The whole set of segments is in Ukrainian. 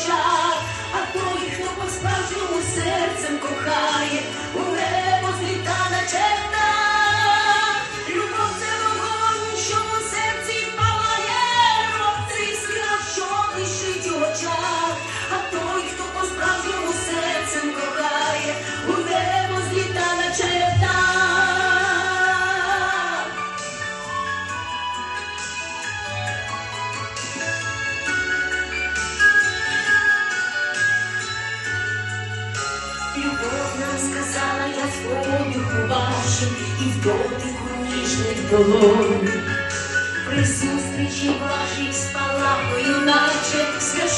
очах, а той, хто по справжньому серцем кохає. Нам сказала, я в подиху вашим і в дотику ніжних долонь. При зустрічі вашій спалахую, наче священний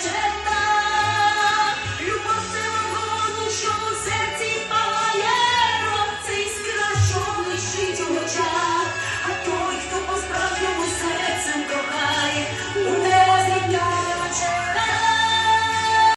today.